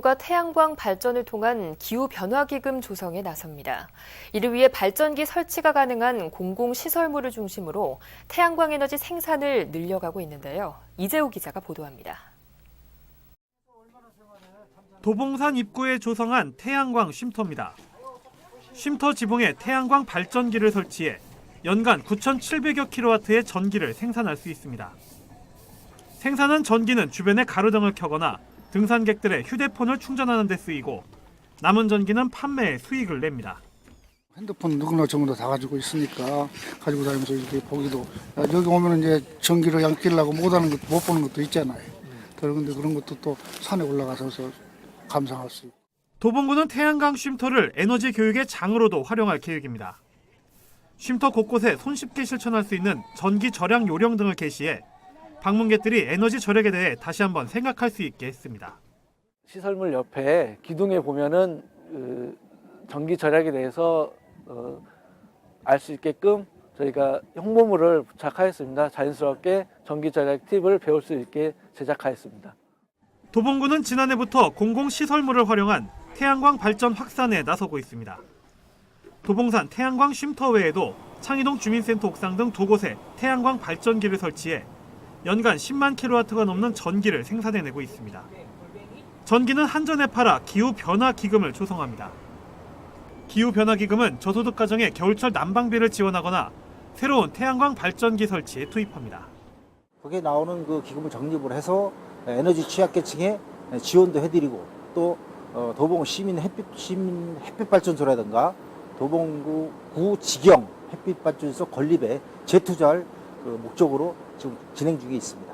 가 태양광 발전을 통한 기후 변화 기금 조성에 나섭니다. 이를 위해 발전기 설치가 가능한 공공 시설물을 중심으로 태양광 에너지 생산을 늘려가고 있는데요. 이재호 기자가 보도합니다. 도봉산 입구에 조성한 태양광 쉼터입니다. 쉼터 지붕에 태양광 발전기를 설치해 연간 9,700여 킬로와트의 전기를 생산할 수 있습니다. 생산한 전기는 주변에 가로등을 켜거나 등산객들의 휴대폰을 충전하는 데 쓰이고 남은 전기는 판매에 수익을 냅니다. 핸드폰 누구나 전부 다 가지고 있으니까 가지고 다니면서 이렇게 보기도 야, 여기 오면 이제 전기를 양끼려고 못 하는 것, 못 보는 것도 있잖아요. 그런데 그런 것도 또 산에 올라가서 감상할 수 있고. 도봉구는 태양광 쉼터를 에너지 교육의 장으로도 활용할 계획입니다. 쉼터 곳곳에 손쉽게 실천할 수 있는 전기 절약 요령 등을 게시해 방문객들이 에너지 절약에 대해 다시 한번 생각할 수 있게 했습니다. 시설물 옆에 기둥에 보면은 그 전기 절약에 대해서 어, 알수 있게끔 저희가 홍보물을 부착하였습니다. 자연스럽게 전기 절약 팁을 배울 수 있게 제작하였습니다. 도봉구는 지난해부터 공공시설물을 활용한 태양광 발전 확산에 나서고 있습니다. 도봉산 태양광 쉼터 외에도 창의동 주민센터 옥상 등 두 곳에 태양광 발전기를 설치해 연간 10만 킬로와트가 넘는 전기를 생산해내고 있습니다. 전기는 한전에 팔아 기후 변화 기금을 조성합니다. 기후 변화 기금은 저소득 가정에 겨울철 난방비를 지원하거나 새로운 태양광 발전기 설치에 투입합니다. 거기에 나오는 그 기금을 적립을 해서 에너지 취약계층에 지원도 해드리고 또 어, 도봉 시민 햇빛 시민 햇빛 발전소라든가 도봉구 구 지경 햇빛 발전소 건립에 재투자할 그 목적으로 지금 진행 중에 있습니다.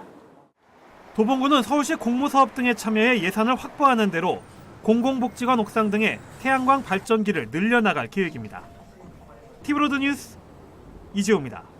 도봉구는 서울시 공모사업 등에 참여해 예산을 확보하는 대로 공공복지관 옥상 등의 태양광 발전기를 늘려나갈 계획입니다. 티브로드 뉴스 이재호입니다.